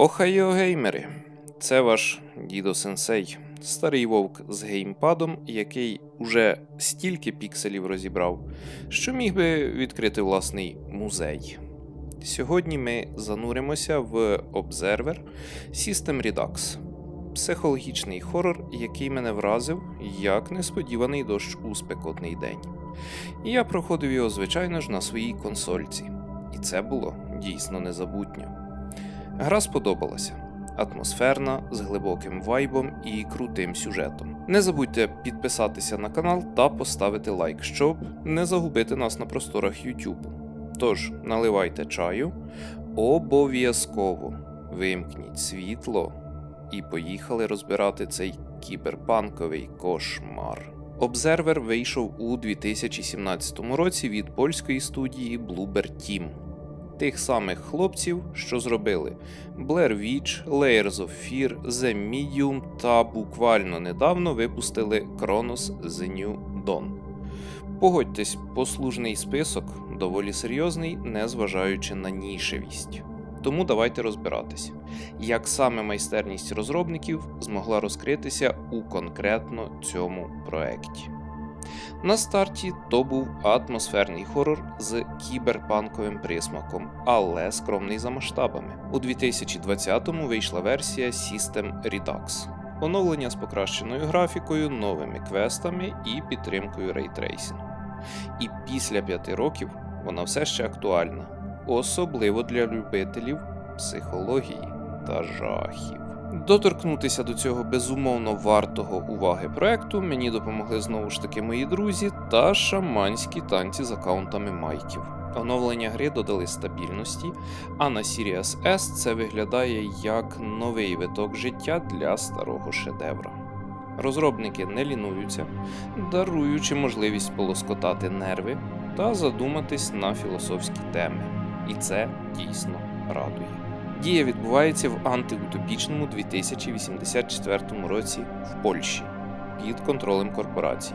Охайо геймери! Це ваш дідо сенсей, старий вовк з геймпадом, який уже стільки пікселів розібрав, що міг би відкрити власний музей. Сьогодні ми зануримося в Observer System Redux, психологічний хорор, який мене вразив як несподіваний дощ у спекотний день. І я проходив його, звичайно ж, на своїй консольці. І це було дійсно незабутньо. Гра сподобалася. Атмосферна, з глибоким вайбом і крутим сюжетом. Не забудьте підписатися на канал та поставити лайк, щоб не загубити нас на просторах YouTube. Тож, наливайте чаю, обов'язково вимкніть світло і поїхали розбирати цей кіберпанковий кошмар. Обзервер вийшов у 2017 році від польської студії Bloober Team тих самих хлопців, що зробили Blair Witch, Layers of Fear, The Medium та буквально недавно випустили Chronos The New Dawn. Погодьтесь, послужний список доволі серйозний, незважаючи на нішевість. Тому давайте розбиратись, як саме майстерність розробників змогла розкритися у конкретно цьому проекті. На старті то був атмосферний хорор з кіберпанковим присмаком, але скромний за масштабами. У 2020-му вийшла версія System Redux. Оновлення з покращеною графікою, новими квестами і підтримкою рейтрейсінгу. І після п'яти років вона все ще актуальна, особливо для любителів психології та жахів. Доторкнутися до цього безумовно вартого уваги проекту мені допомогли знову ж таки мої друзі та шаманські танці з аккаунтами майків. Оновлення гри додали стабільності, а на Sirius S це виглядає як новий виток життя для старого шедевра. Розробники не лінуються, даруючи можливість полоскотати нерви та задуматись на філософські теми. І це дійсно радує. Дія відбувається в антиутопічному 2084 році в Польщі під контролем корпорацій.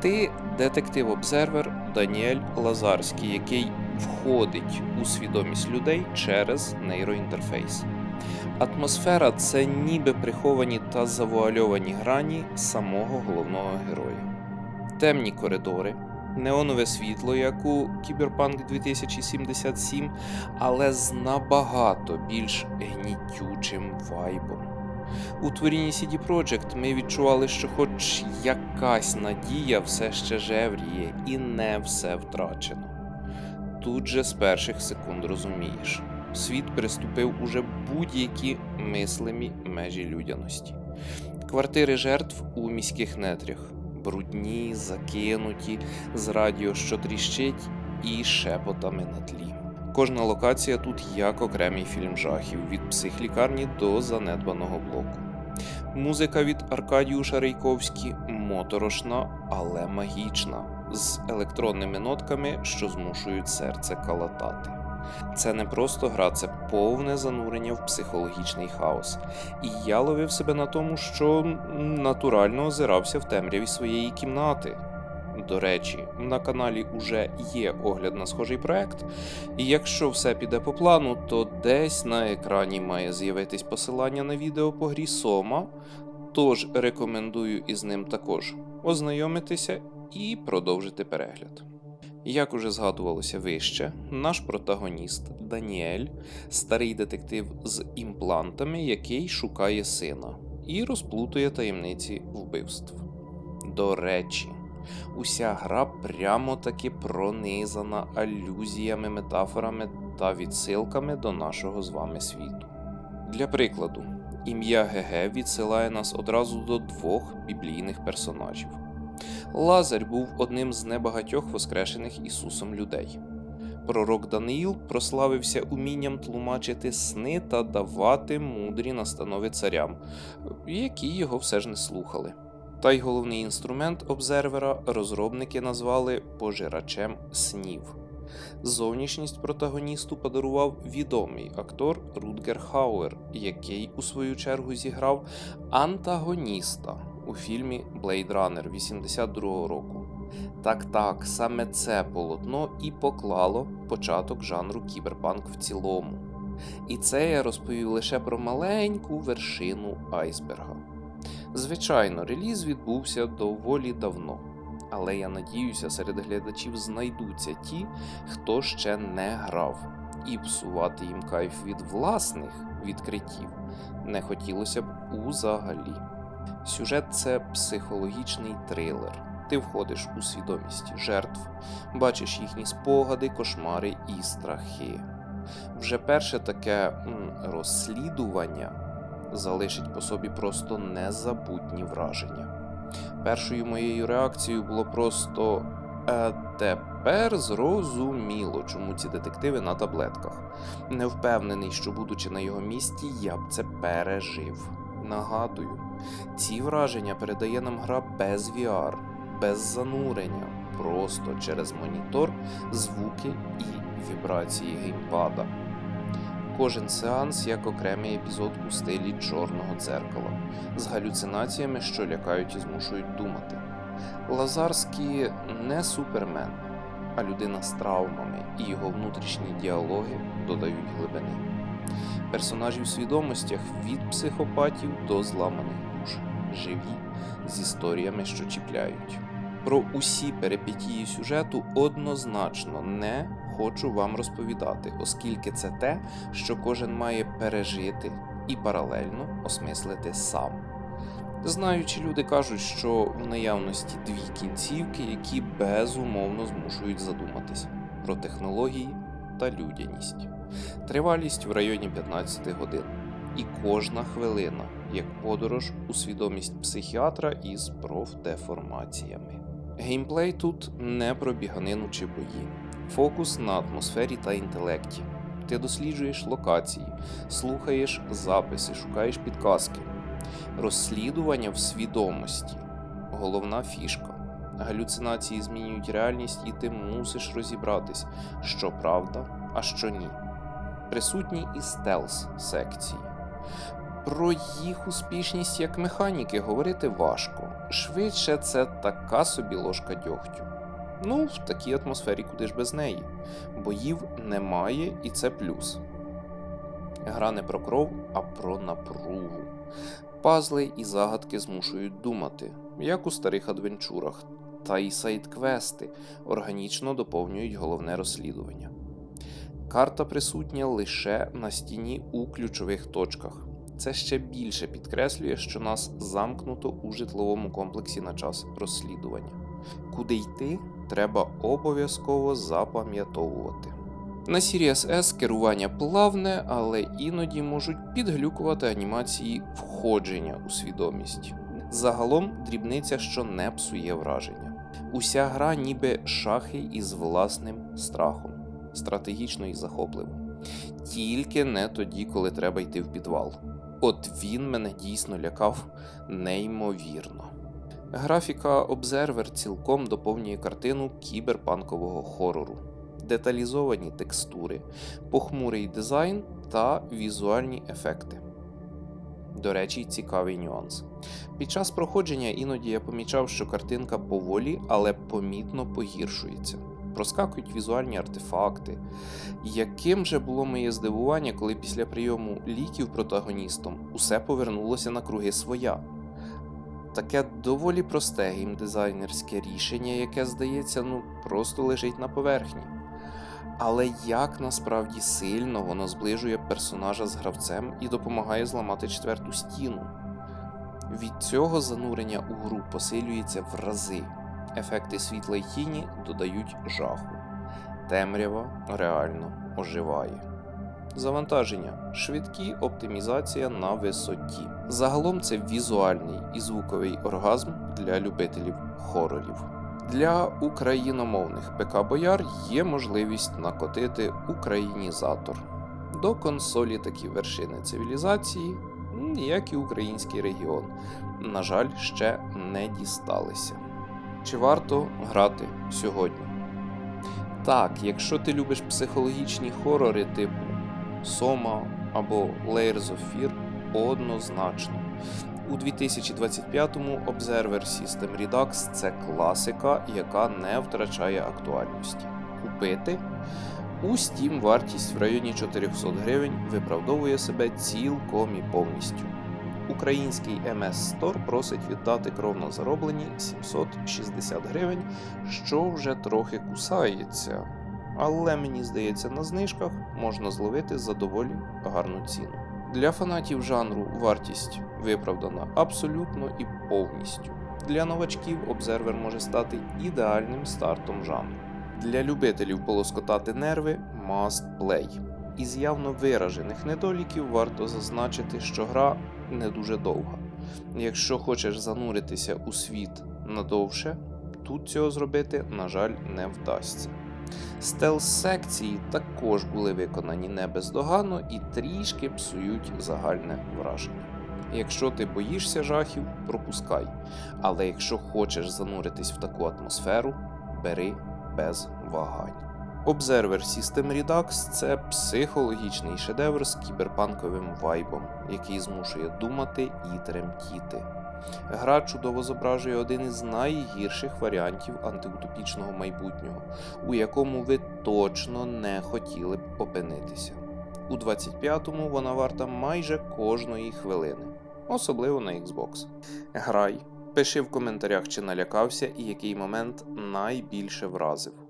Ти детектив-обзервер Даніель Лазарський, який входить у свідомість людей через нейроінтерфейс. Атмосфера це ніби приховані та завуальовані грані самого головного героя, темні коридори неонове світло, як у Cyberpunk 2077, але з набагато більш гнітючим вайбом. У творінні CD Projekt ми відчували, що хоч якась надія все ще жевріє, і не все втрачено. Тут же з перших секунд розумієш, світ приступив уже будь-які мислимі межі людяності, квартири жертв у міських нетрях, брудні, закинуті, з радіо, що тріщить, і шепотами на тлі. Кожна локація тут як окремий фільм жахів від психлікарні до занедбаного блоку. Музика від Аркадіуша Рейковські моторошна, але магічна, з електронними нотками, що змушують серце калатати. Це не просто гра, це повне занурення в психологічний хаос. І я ловив себе на тому, що натурально озирався в темряві своєї кімнати. До речі, на каналі уже є огляд на схожий проект, і якщо все піде по плану, то десь на екрані має з'явитись посилання на відео по грі Сома, тож рекомендую із ним також ознайомитися і продовжити перегляд. Як уже згадувалося вище, наш протагоніст Даніель, старий детектив з імплантами, який шукає сина і розплутує таємниці вбивств. До речі, уся гра прямо таки пронизана алюзіями, метафорами та відсилками до нашого з вами світу. Для прикладу, ім'я ГГ відсилає нас одразу до двох біблійних персонажів. Лазарь був одним з небагатьох воскрешених Ісусом людей. Пророк Даниїл прославився умінням тлумачити сни та давати мудрі настанови царям, які його все ж не слухали. Та й головний інструмент обзервера розробники назвали пожирачем снів. Зовнішність протагоністу подарував відомий актор Рутгер Хауер, який у свою чергу зіграв антагоніста у фільмі Blade Runner 82-го року. Так так, саме це полотно і поклало початок жанру кіберпанк в цілому. І це я розповів лише про маленьку вершину айсберга. Звичайно, реліз відбувся доволі давно, але я надіюся, серед глядачів знайдуться ті, хто ще не грав, і псувати їм кайф від власних відкриттів не хотілося б узагалі. Сюжет це психологічний трилер. Ти входиш у свідомість жертв, бачиш їхні спогади, кошмари і страхи. Вже перше таке м, розслідування залишить по собі просто незабутні враження. Першою моєю реакцією було просто е, тепер зрозуміло, чому ці детективи на таблетках. Не впевнений, що, будучи на його місці, я б це пережив. Нагадую, ці враження передає нам гра без VR, без занурення, просто через монітор, звуки і вібрації геймпада. Кожен сеанс як окремий епізод у стилі чорного дзеркала, з галюцинаціями, що лякають і змушують думати. Лазарський не супермен, а людина з травмами, і його внутрішні діалоги додають глибини. Персонажі в свідомостях від психопатів до зламаних душ, живі з історіями, що чіпляють. Про усі перипетії сюжету однозначно не хочу вам розповідати, оскільки це те, що кожен має пережити і паралельно осмислити сам. Знаючи, люди кажуть, що в наявності дві кінцівки, які безумовно змушують задуматись про технології та людяність. Тривалість в районі 15 годин. І кожна хвилина як подорож у свідомість психіатра із профдеформаціями. Геймплей тут не про біганину чи бої, фокус на атмосфері та інтелекті. Ти досліджуєш локації, слухаєш записи, шукаєш підказки. Розслідування в свідомості головна фішка. Галюцинації змінюють реальність, і ти мусиш розібратись, що правда, а що ні. Присутні і стелс секції. Про їх успішність як механіки говорити важко. Швидше, це така собі ложка дьогтю. Ну, в такій атмосфері куди ж без неї. Боїв немає, і це плюс. Гра не про кров, а про напругу. Пазли і загадки змушують думати, як у старих адвенчурах, та й сайт-квести органічно доповнюють головне розслідування. Карта присутня лише на стіні у ключових точках. Це ще більше підкреслює, що нас замкнуто у житловому комплексі на час розслідування. Куди йти, треба обов'язково запам'ятовувати. На Series S керування плавне, але іноді можуть підглюкувати анімації входження у свідомість. Загалом дрібниця, що не псує враження. Уся гра ніби шахи із власним страхом, стратегічно і захопливо. Тільки не тоді, коли треба йти в підвал. От він мене дійсно лякав неймовірно. Графіка Observer цілком доповнює картину кіберпанкового хорору, деталізовані текстури, похмурий дизайн та візуальні ефекти. До речі, цікавий нюанс. Під час проходження іноді я помічав, що картинка поволі, але помітно погіршується. Проскакують візуальні артефакти. Яким же було моє здивування, коли після прийому ліків протагоністом усе повернулося на круги своя. Таке доволі просте геймдизайнерське рішення, яке, здається, ну просто лежить на поверхні. Але як насправді сильно воно зближує персонажа з гравцем і допомагає зламати четверту стіну. Від цього занурення у гру посилюється в рази. Ефекти світла й тіні додають жаху. Темрява реально оживає. Завантаження швидкі оптимізація на висоті. Загалом це візуальний і звуковий оргазм для любителів хорорів. Для україномовних ПК Бояр є можливість накотити українізатор. До консолі такі вершини цивілізації, як і український регіон, на жаль, ще не дісталися. Чи варто грати сьогодні? Так, якщо ти любиш психологічні хорори типу Сома або Layers of Fear, однозначно. У 2025-му Observer System Redux це класика, яка не втрачає актуальності. Купити У Steam вартість в районі 400 гривень виправдовує себе цілком і повністю. Український MS Store просить віддати кровно зароблені 760 гривень, що вже трохи кусається. Але мені здається, на знижках можна зловити за доволі гарну ціну. Для фанатів жанру вартість виправдана абсолютно і повністю. Для новачків обзервер може стати ідеальним стартом жанру. Для любителів полоскотати нерви must play. Із явно виражених недоліків варто зазначити, що гра не дуже довга. Якщо хочеш зануритися у світ надовше, тут цього зробити, на жаль, не вдасться. Стелс-секції також були виконані не бездоганно і трішки псують загальне враження. Якщо ти боїшся жахів, пропускай. Але якщо хочеш зануритись в таку атмосферу, бери без вагань. Observer System Redux це психологічний шедевр з кіберпанковим вайбом, який змушує думати і тремтіти. Гра чудово зображує один із найгірших варіантів антиутопічного майбутнього, у якому ви точно не хотіли б опинитися. У 25-му вона варта майже кожної хвилини, особливо на Xbox. Грай, пиши в коментарях, чи налякався і який момент найбільше вразив.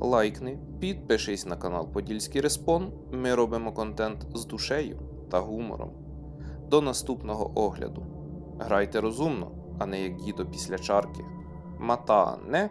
Лайкни, підпишись на канал Подільський Респон. Ми робимо контент з душею та гумором. До наступного огляду. Грайте розумно, а не як дідо після чарки. Матане.